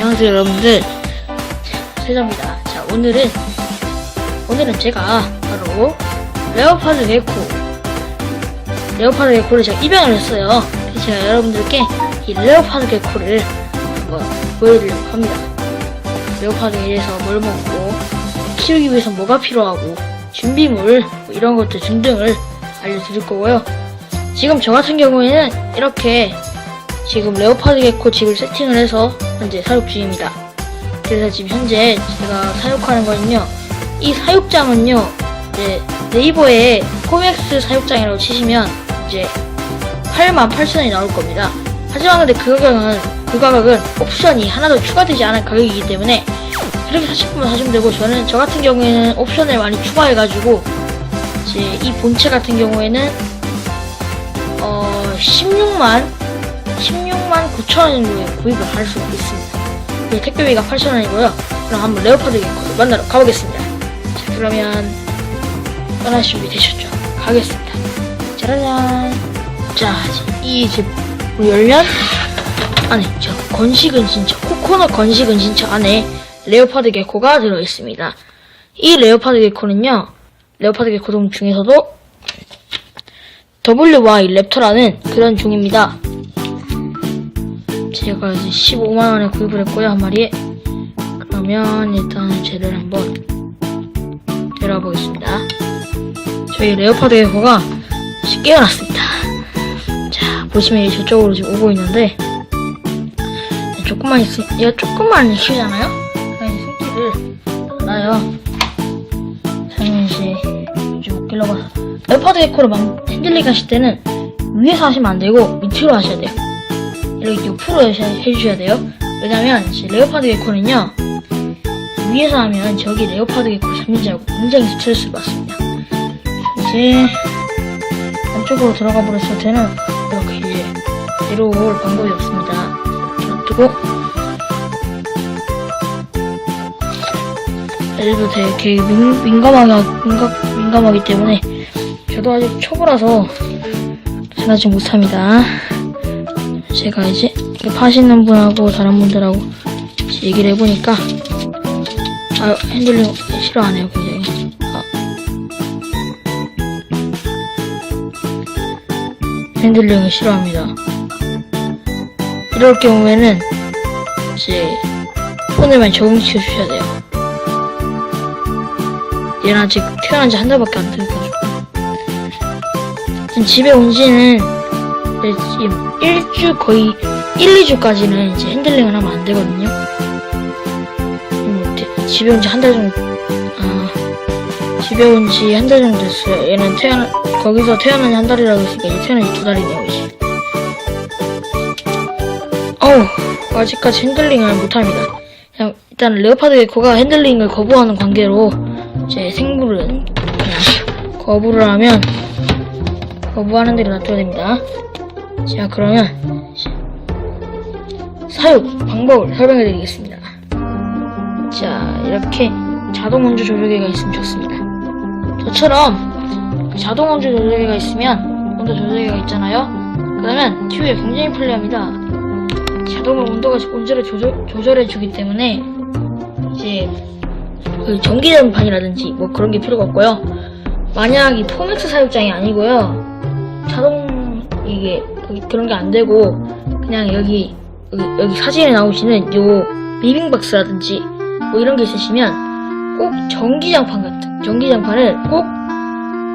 안녕하세요 여러분들. 세자입니다. 자 오늘은 오늘은 제가 바로 레오파드 개코 레오파드 개코를 제가 입양을 했어요. 그래서 제가 여러분들께 이 레오파드 개코를 한번 보여드리려고 합니다. 레오파드에 대해서 뭘 먹고 키우기 위해서 뭐가 필요하고 준비물 뭐 이런 것들 등등을 알려드릴 거고요. 지금 저 같은 경우에는 이렇게 지금 레오파드 개코 집을 세팅을 해서 현재 사육 중입니다. 그래서 지금 현재 제가 사육하는 거는요. 이 사육장은요. 이제 네이버에 코맥스 사육장이라고 치시면 이제 88,000원이 나올 겁니다. 하지만 근데 그 가격은 그 가격은 옵션이 하나도 추가되지 않은 가격이기 때문에 그렇게 사실 거면 사시면 되고 저는 저 같은 경우에는 옵션을 많이 추가해가지고 이제 이 본체 같은 경우에는 어 16만 16만 9천 원 정도에 구입을 할 수 있습니다. 이 택배비가 8천 원이고요. 그럼 한번 레오파드 개코를 만나러 가보겠습니다. 자, 그러면 떠날 준비 되셨죠? 가겠습니다. 짜라잔. 자, 이 집 열면 안에 저 건식은 진짜 코코넛 건식은 진짜 안에 레오파드 개코가 들어 있습니다. 이 레오파드 개코는요. 레오파드 개코 종 중에서도 WY 랩터라는 그런 종입니다. 제가 이제 15만원에 구입을 했고요, 한 마리에. 그러면 일단 쟤를 한번 데려와 보겠습니다. 저희 레오파드 에코가 깨어났습니다. 자, 보시면 이제 저쪽으로 지금 오고 있는데, 조금만 있으, 얘가 조금만? 그럼 이제 새끼를 낳아요. 저는 이제 좀 웃기려고. 레오파드 에코를 만, 핸들링 하실 때는 위에서 하시면 안 되고, 밑으로 하셔야 돼요. 이렇게 옆으로 해- 해주셔야 돼요. 왜냐면 레오파드 개코는요 위에서 하면 저기 레오파드 개코 잡는 줄 알고 굉장히 스트레스 받습니다. 이제 안쪽으로 들어가 버렸을 때는 이렇게 이제 내려올 방법이 없습니다. 놔두고 얘도 되게 민, 민감하게 민감, 민감하기 때문에 저도 아직 초보라서 생각지 못합니다. 제가 이제 파시는 분하고 다른 분들하고 얘기를 해보니까 아 핸들링 싫어하네요 굉장히. 아. 핸들링을 싫어합니다. 이럴 경우에는 이제 폰을만 적응시켜 주셔야 돼요. 얘는 아직 태어난 지 한 달밖에 안 돼가지고 집에 온 지는 네, 지금 1주 거의 1, 2주까지는 이제 핸들링을 하면 안 되거든요. 음, 데- 집에 온 지 한 달 정도, 아, 집에 온 지 한 달 정도 됐어요. 얘는 태어나, 거기서 태어난 지 한 달이라고 했으니까 이제 태어난 지 두 달이네요, 이제. 어우, 아직까지 핸들링을 못합니다. 그냥, 일단 레오파드 개코가 핸들링을 거부하는 관계로 제 생물은 그냥 거부를 하면 거부하는 대로 놔둬야 됩니다. 자 그러면 사육 방법을 설명해 드리겠습니다. 자 이렇게 자동 온도 조절기가 있으면 좋습니다. 저처럼 그 자동 온도 조절기가 있으면 온도 조절기가 있잖아요. 그러면 튜브에 굉장히 편리합니다. 자동으로 온도가 온도를 조절, 조절해 주기 때문에 이제 그 전기 전판이라든지 뭐 그런 게 필요가 없고요. 만약 이 포맥스 사육장이 아니고요. 자동 이게 그런 게 안 되고 그냥 여기, 여기 여기 사진에 나오시는 요 리빙박스라든지 뭐 이런 게 있으시면 꼭 전기장판 같은 전기장판을 꼭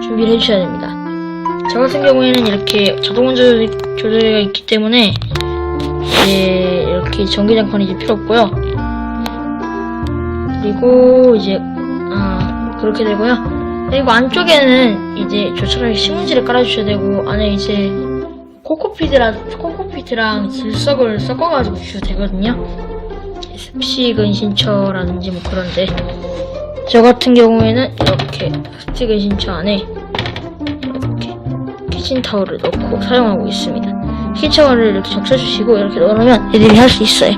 준비를 해주셔야 됩니다. 저 같은 경우에는 이렇게 자동 조절 조절기가 있기 때문에 이제 이렇게 전기장판이 이제 필요 없고요. 그리고 이제 아 그렇게 되고요. 그리고 안쪽에는 이제 저처럼 신문지를 깔아주셔야 되고 안에 이제 코코피드랑 코코피트랑 질석을 섞어가지고 주셔도 되거든요. 습식 은 신처라든지 뭐 그런데 저 같은 경우에는 이렇게 습식 은 신처 안에 이렇게 키친 타월을 넣고 사용하고 있습니다. 키친 타월을 이렇게 적셔주시고 이렇게 넣어놓으면 애들이 할 수 있어요.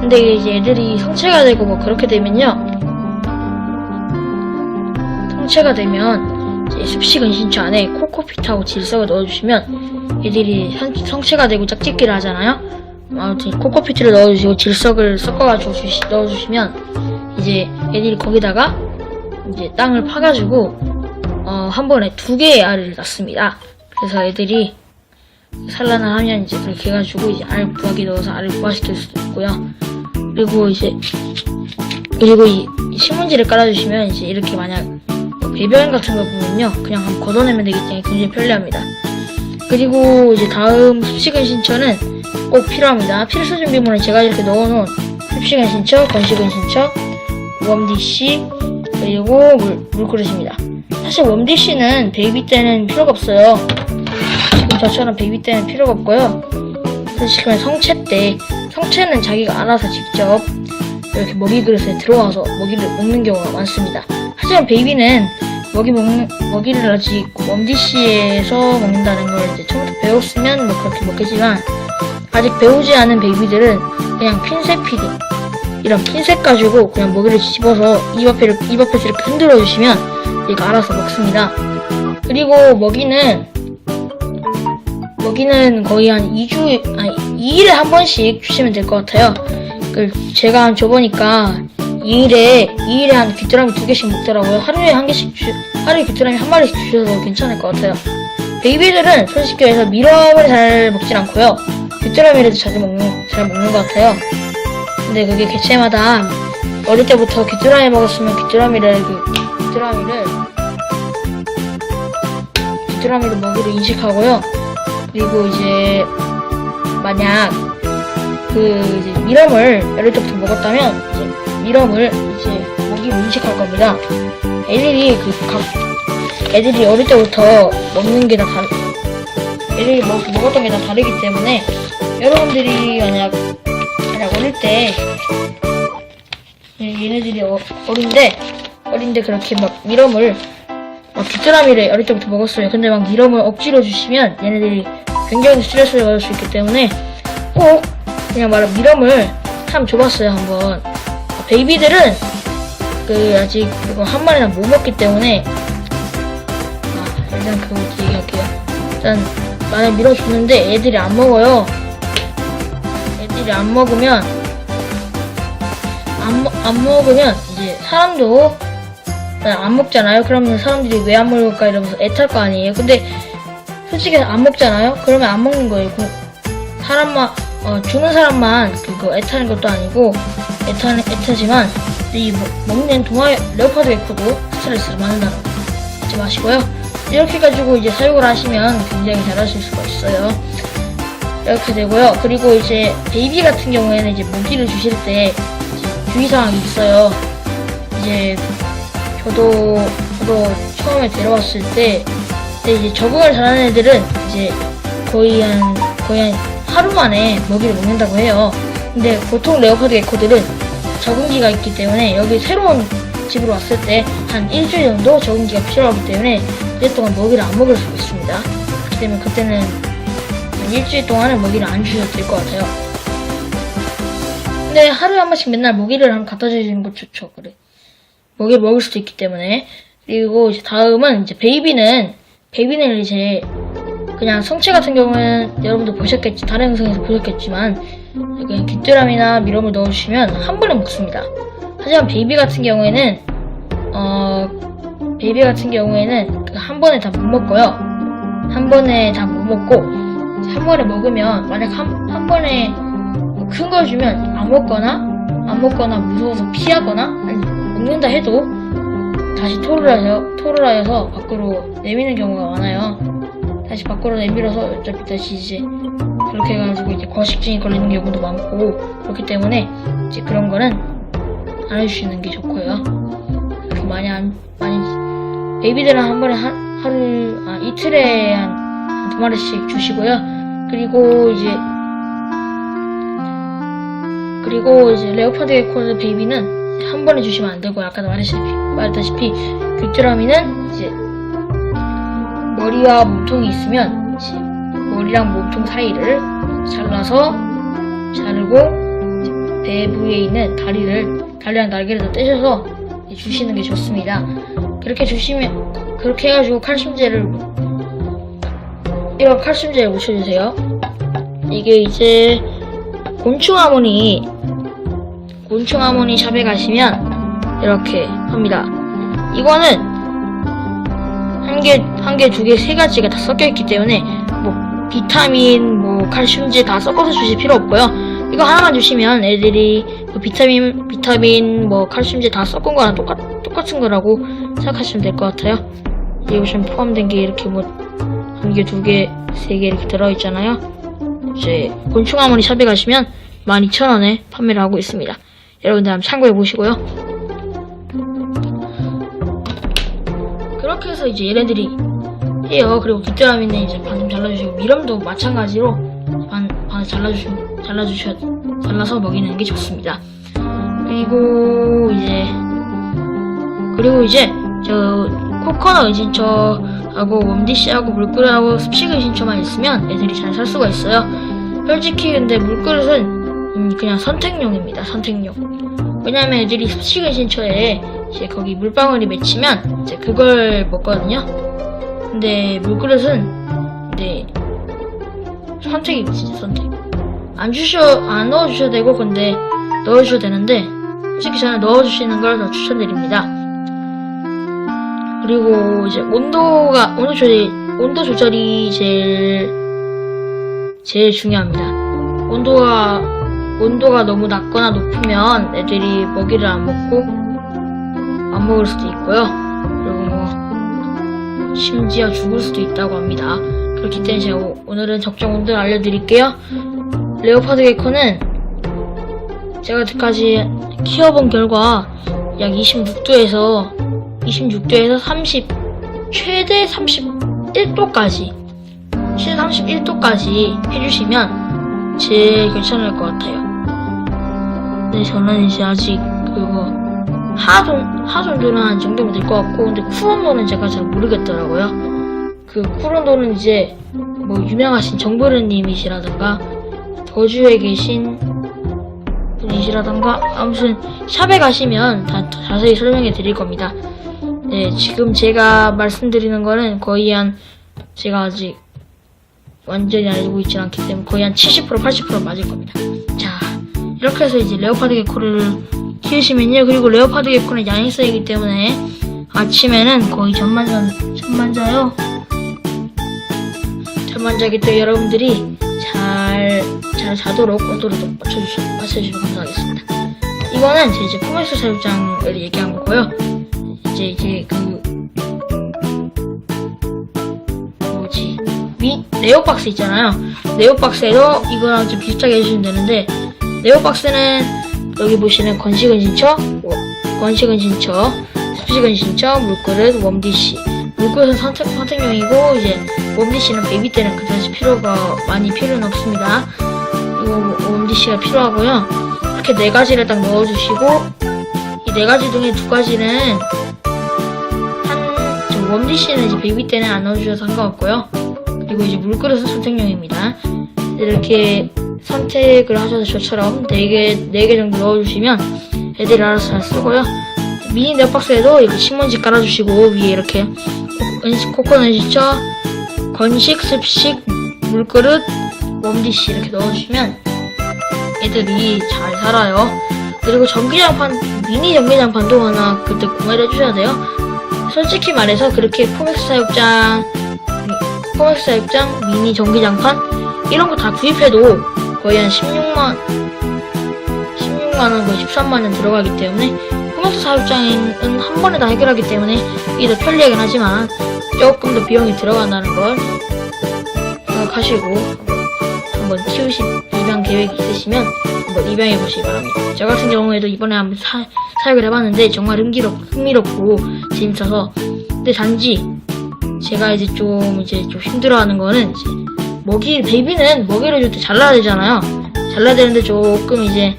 근데 이제 애들이 성체가 되고 뭐 그렇게 되면요. 성체가 되면 이제 습식 은 신처 안에 코코핏하고 질석을 넣어주시면 애들이 성- 성체가 되고 짝짓기를 하잖아요. 아무튼 코코피트를 넣어주시고 질석을 섞어가지고 주시, 넣어주시면 이제 애들이 거기다가 이제 땅을 파가지고 어, 한 번에 두 개의 알을 낳습니다. 그래서 애들이 산란을 하면 이제 그렇게 해가지고 이제 알 부화기 넣어서 알을 부화시킬 수도 있고요. 그리고 이제 그리고 이, 이 신문지를 깔아주시면 이제 이렇게 만약 뭐 배변 같은 거 보면요 그냥 걷어내면 되기 때문에 굉장히 편리합니다. 그리고 이제 다음 습식은 신처는 꼭 필요합니다. 필수 준비물은 제가 이렇게 넣어놓은 습식은 신처, 건식은 신처, 웜디시 그리고 물, 물그릇입니다. 사실 웜디시는 베이비 때는 필요가 없어요. 지금 저처럼 베이비 때는 필요가 없고요. 사실 그냥 성체 때 성체는 자기가 알아서 직접 이렇게 먹이 그릇에 들어와서 먹이를 먹는 경우가 많습니다. 하지만 베이비는 먹이 먹는 먹이를 아직 멈디시에서 먹는다는 걸 이제 처음부터 배웠으면 뭐 그렇게 먹겠지만 아직 배우지 않은 베이비들은 그냥 핀셋 피딩 이런 핀셋 가지고 그냥 먹이를 집어서 입 앞에 입 앞에서 이렇게 흔들어 주시면 얘가 알아서 먹습니다. 그리고 먹이는 먹이는 거의 한 2주 아니 2일에 한 번씩 주시면 될 것 같아요. 그 제가 한 줘보니까 2일에 2일에 한 귀뚜라미 두 개씩 먹더라고요. 하루에 한 개씩 주, 하루에 귀뚜라미 한 마리씩 주셔도 괜찮을 것 같아요. 베이비들은 솔직히 해서 미럼을 잘 먹진 않고요. 귀뚜라미를 잘 먹는 잘 먹는 것 같아요. 근데 그게 개체마다 어릴 때부터 귀뚜라미 먹었으면 귀뚜라미를 그 귀뚜라미를 귀뚜라미를 먹이로 인식하고요. 그리고 이제 만약 그 이제 미럼을 어릴 때부터 먹었다면 미럼을 이제 먹이로 인식할 겁니다. 애들이 그 각, 애들이 어릴 때부터 먹는 게 다 다르 애들이 먹, 먹었던 게 다 다르기 때문에 여러분들이 만약 만약 어릴 때 얘- 얘네들이 어, 어린데 어린데 그렇게 막 미럼을 막 귀뚜라미를 어릴 때부터 먹었어요. 근데 막 미럼을 억지로 주시면 얘네들이 굉장히 스트레스를 받을 수 있기 때문에 꼭 그냥 말로 미럼을 참 줘봤어요 한번. 베이비들은 그 아직 그거 한 마리나 못 먹기 때문에 아, 일단 그거 얘기할게요. 일단 만약 줬는데 애들이 안 먹어요. 애들이 안 먹으면 안, 먹- 안 먹으면 이제 사람도 안 먹잖아요. 그러면 사람들이 왜 안 먹을까 이러면서 애탈 거 아니에요. 근데 솔직히 안 먹잖아요. 그러면 안 먹는 거예요. 그 사람만 어, 주는 사람만 그거 애타는 것도 아니고 애타는 애타지만 이 먹- 먹는 동아 레오파드 에코도 스트레스를 받는다는 거 잊지 마시고요. 이렇게 가지고 이제 사육을 하시면 굉장히 잘하실 수가 있어요. 이렇게 되고요. 그리고 이제 베이비 같은 경우에는 이제 먹이를 주실 때 주의사항이 있어요. 이제 저도 저도 처음에 데려왔을 때 이제 적응을 잘하는 애들은 이제 거의 한 거의 한 하루 만에 먹이를 먹는다고 해요. 근데 보통 레오파드 개코들은 적응기가 있기 때문에 여기 새로운 집으로 왔을 때 한 일주일 정도 적응기가 필요하기 때문에 그때 동안 먹이를 안 먹을 수가 있습니다. 그렇기 때문에 그때는 한 일주일 동안은 먹이를 안 주셔도 될 것 같아요. 근데 하루에 한 번씩 맨날 먹이를 한 갖다 주시는 거 좋죠. 그래. 먹이를 먹을 수도 있기 때문에. 그리고 이제 다음은 이제 베이비는, 베이비는 이제 그냥 성체 같은 경우는 여러분도 보셨겠지, 다른 영상에서 보셨겠지만, 그냥 귀뚜라미나 미럼을 넣어주시면 한 번에 먹습니다. 하지만 베이비 같은 경우에는, 어, 베이비 같은 경우에는 그한 번에 다 못 먹고요. 한 번에 다 못 먹고, 한 번에 먹으면, 만약 한, 한 번에 큰 걸 주면 안 먹거나, 안 먹거나 무서워서 피하거나, 아니, 먹는다 해도 다시 토를 하여, 토를 하여서 밖으로 내미는 경우가 많아요. 다시 밖으로 내밀어서 어차피 다시 이제 그렇게 해가지고 이제 거식증이 걸리는 경우도 많고 그렇기 때문에 이제 그런 거는 안 해주시는 게 좋고요. 많이 안 많이 베이비들은 한 번에 한 하루 아 이틀에 한 두 마리씩 주시고요. 그리고 이제 그리고 이제 레오파드 에코드 베이비는 한 번에 주시면 안 되고 아까도 말했다시피, 말했다시피 귀뚜라미는 이제 머리와 몸통이 있으면 머리랑 몸통 사이를 잘라서 자르고 배 부위에 있는 다리를 다리랑 날개를 다 떼셔서 주시는 게 좋습니다. 그렇게 주시면 그렇게 해가지고 칼슘제를 이런 칼슘제를 묻혀주세요. 이게 이제 곤충 하모니 곤충 하모니 샵에 가시면 이렇게 합니다. 이거는 한 개, 한 개, 두 개, 세 가지가 다 섞여 있기 때문에 뭐 비타민, 뭐 칼슘제 다 섞어서 주실 필요 없고요. 이거 하나만 주시면 애들이 그 비타민, 비타민, 뭐 칼슘제 다 섞은 거랑 똑같, 똑같은 거라고 생각하시면 될 것 같아요. 여기 보시면 포함된 게 이렇게 뭐 한 개, 두 개, 세 개 이렇게 들어있잖아요. 이제 곤충 하모니 샵에 가시면 12,000원에 판매를 하고 있습니다. 여러분들 한번 참고해 보시고요. 그렇게 해서 이제 얘네들이 해요. 그리고 귀뚜라미는 이제 반좀 잘라주시고 미럼도 마찬가지로 반, 반 잘라주시, 잘라주셔, 잘라서 먹이는 게 좋습니다. 그리고 이제 그리고 이제 저 코코넛 은신처하고 웜디시하고 물그릇하고 습식 은신처만 있으면 애들이 잘 살 수가 있어요. 솔직히 근데 물그릇은 음, 그냥 선택용입니다. 선택용. 왜냐면 애들이 습식 은신처에 이제 거기 물방울이 맺히면 이제 그걸 먹거든요. 근데 물그릇은 근데 선택이 진짜 선택. 안 주셔 안 넣어주셔도 되고 근데 넣어주셔도 되는데 솔직히 저는 넣어주시는 걸 더 추천드립니다. 그리고 이제 온도가 온도 조절이 온도 조절이 제일 제일 중요합니다. 온도가 온도가 너무 낮거나 높으면 애들이 먹이를 안 먹고 안 먹을 수도 있고요. 그리고 뭐 심지어 죽을 수도 있다고 합니다. 그렇기 때문에 제가 오- 오늘은 적정 온도를 알려드릴게요. 레오파드 게이커는 제가 여태까지 키워본 결과 약 26도에서 26도에서 30 최대 31도까지 최대 31도까지 해주시면 제일 괜찮을 것 같아요. 근데 저는 이제 아직 그거 하정 하정도는 한 정도면 될 것 같고 근데 쿨온도는 제가 잘 모르겠더라고요. 그 쿨온도는 이제 뭐 유명하신 정보르님이시라든가 거주에 계신 분이시라던가 아무튼 샵에 가시면 다 자세히 설명해 드릴 겁니다. 네, 지금 제가 말씀드리는 거는 거의 한 제가 아직 완전히 알고 있지 않기 때문에 거의 한 70% 80% 맞을 겁니다. 자, 이렇게 해서 이제 레오파드 개코를 키우시면요. 그리고 레오파드 개코는 야행성이기 때문에 아침에는 거의 잠만 자, 잠만 자요. 잠만 자기 때문에 여러분들이 잘, 잘 자도록 온도를 좀 맞춰주시, 맞춰주시면 감사하겠습니다. 이거는 제 이제 포메스 사육장을 얘기한 거고요. 이제, 이제 그, 뭐지, 미, 네오박스 있잖아요. 네오박스에도 이거랑 좀 비슷하게 해주시면 되는데, 네오박스는 여기 보시는 건식은 신처, 건식은 신처, 습식은 신처, 물그릇, 웜디시. 물그릇은 선택, 선택용이고, 이제, 웜디시는 베이비 때는 그다지 필요가 많이 필요는 없습니다. 이거 웜디시가 필요하고요. 이렇게 네 가지를 딱 넣어주시고, 이 네 가지 중에 두 가지는, 웜디시는 이제 베이비 때는 안 넣어주셔도 상관없고요. 그리고 이제 물그릇은 선택용입니다. 이렇게 선택을 하셔서 저처럼 4개, 4개 정도 넣어주시면 애들이 알아서 잘 쓰고요. 미니 넷박스에도 이렇게 신문지 깔아주시고 위에 이렇게 코코넛 시처, 건식, 습식, 물그릇, 웜디시 이렇게 넣어주시면 애들이 잘 살아요. 그리고 전기장판, 미니 전기장판도 하나 그때 구매를 해주셔야 돼요. 솔직히 말해서 그렇게 포맥스 사육장, 포맥스 사육장, 미니 전기장판 이런 거 다 구입해도 거의 한 16만 16만원 거의 13만원 들어가기 때문에 포맥스 사육장은 한 번에 다 해결하기 때문에 이게 더 편리하긴 하지만 조금 더 비용이 들어간다는 걸 생각하시고 한번, 키우시 입양 계획이 있으시면 한번 입양해 보시기 바랍니다. 저 같은 경우에도 이번에 한번 사, 사육을 해봤는데 정말 흥미롭, 흥미롭고 재밌어서 근데 단지 제가 이제 좀 이제 좀 힘들어하는 거는 이제 먹이 베이비는 먹이를 줄 때 잘라야 되잖아요. 잘라야 되는데 조금 이제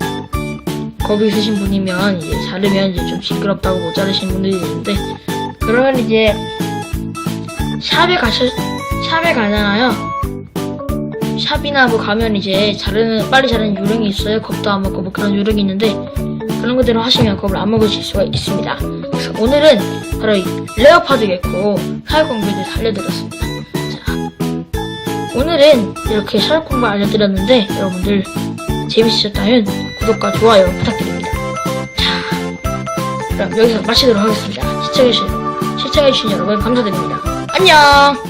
겁이 있으신 분이면 이제 자르면 이제 좀 징그럽다고 못 자르시는 분들이 있는데 그러면 이제 샵에 가셔 샵에 가잖아요. 샵이나 뭐 가면 이제 자르는 빨리 자르는 요령이 있어요. 겁도 안 먹고 뭐 그런 요령이 있는데 그런 것대로 하시면 겁을 안 먹으실 수가 있습니다. 그래서 오늘은 바로 이 레오파드 개코 사육 공부를 알려드렸습니다. 자, 오늘은 이렇게 사육 공부 알려드렸는데 여러분들 재밌으셨다면 구독과 좋아요 부탁드립니다. 자, 그럼 여기서 마치도록 하겠습니다. 시청해주신, 시청해주신 여러분 감사드립니다. 안녕!